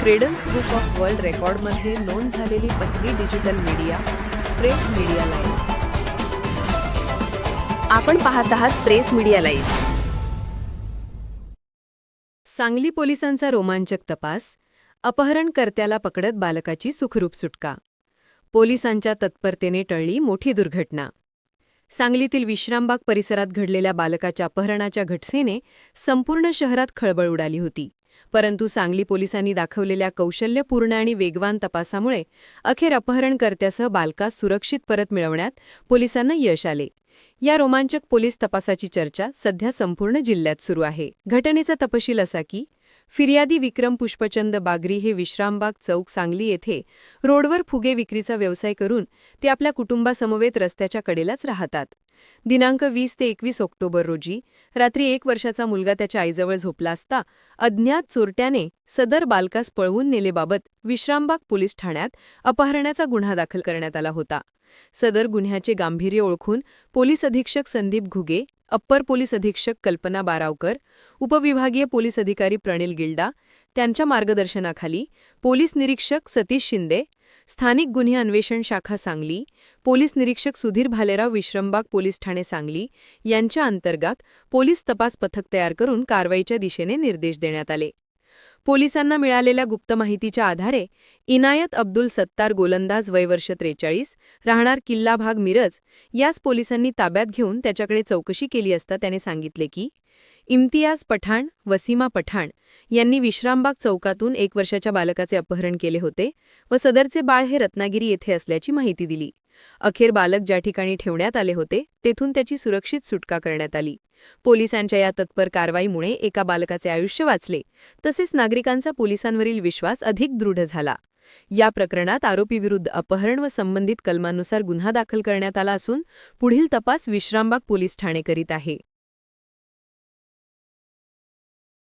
Credence book of world रेकॉर्डमध्ये नोंद झालेली पहिली digital media press media live आपण पाहत आहात प्रेस मीडिया लाईव्ह सांगली पोलिसांचा रोमांचक तपास अपहरणकर्त्याला पकडत बालकाची सुखरूप सुटका. पोलिसांच्या तत्परतेने टळली मोठी दुर्घटना. सांगलीतील विश्रामबाग परिसरात घडलेल्या बालकाच्या अपहरणाच्या घटसेने संपूर्ण शहरात खळबळ उडाली होती. परंतु सांगली पोलिसांनी दाखवलेल्या कौशल्यपूर्ण आणि वेगवान तपासामुळे अखेर अपहरणकर्त्यासह बालकास सुरक्षित परत मिळवण्यात पोलिसांना यश आले. या रोमांचक पोलीस तपासाची चर्चा सध्या संपूर्ण जिल्ह्यात सुरू आहे. घटनेचा तपशील असा की फिर्यादी विक्रम पुष्पचंद बागरी हे विश्रामबाग चौक सांगली येथे रोडवर फुगे विक्रीचा व्यवसाय करून ते आपल्या कुटुंबासमवेत रस्त्याच्या कडेलाच राहतात. दिनांक वीस ते एकवीस ऑक्टोबर रोजी रात्री एक वर्षाचा मुलगा त्याच्या आईजवळ झोपला असता अज्ञात चोरट्याने सदर बालकास पळवून नेलेबाबत विश्रामबाग पोलीस ठाण्यात अपहरणाचा गुन्हा दाखल करण्यात आला होता. सदर गुन्ह्याचे गांभीर्य ओळखून पोलीस अधीक्षक संदीप घुगे अप्पर पोलीस अधीक्षक कल्पना बारावकर उपविभागीय पोलीस अधिकारी प्रणिल गिल्डा त्यांच्या मार्गदर्शनाखाली पोलीस निरीक्षक सतीश शिंदे स्थानिक गुन्हे अन्वेषण शाखा सांगली पोलीस निरीक्षक सुधीर भालेराव विश्रमबाग पोलीस ठाणे सांगली यांच्या अंतर्गत पोलीस तपास पथक तयार करून कारवाईच्या दिशेने निर्देश देण्यात आले. पोलिसांना मिळालेल्या गुप्त माहितीच्या आधारे इनायत अब्दुल सत्तार गोलंदाज वयवर्ष त्रेचाळीस राहणार किल्ला भाग मिरज यास पोलिसांनी ताब्यात घेऊन त्याच्याकडे चौकशी केली असता त्याने सांगितले की इम्तियाज पठाण वसीमा पठाण यांनी विश्रामबाग चौकातून एक वर्षाच्या बालकाचे अपहरण केले होते व सदरचे बाळ हे रत्नागिरी येथे असल्याची माहिती दिली. अखेर बालक ज्या ठिकाणी ठेवण्यात आले होते तेथून त्याची सुरक्षित सुटका करण्यात आली. पोलिसांच्या या तत्पर कारवाईमुळे एका बालकाचे आयुष्य वाचले तसेच नागरिकांचा पोलिसांवरील विश्वास अधिक दृढ झाला. या प्रकरणात आरोपीविरुद्ध अपहरण व संबंधित कलमानुसार गुन्हा दाखल करण्यात आला असून पुढील तपास विश्रामबाग पोलीस ठाणे करीत आहे.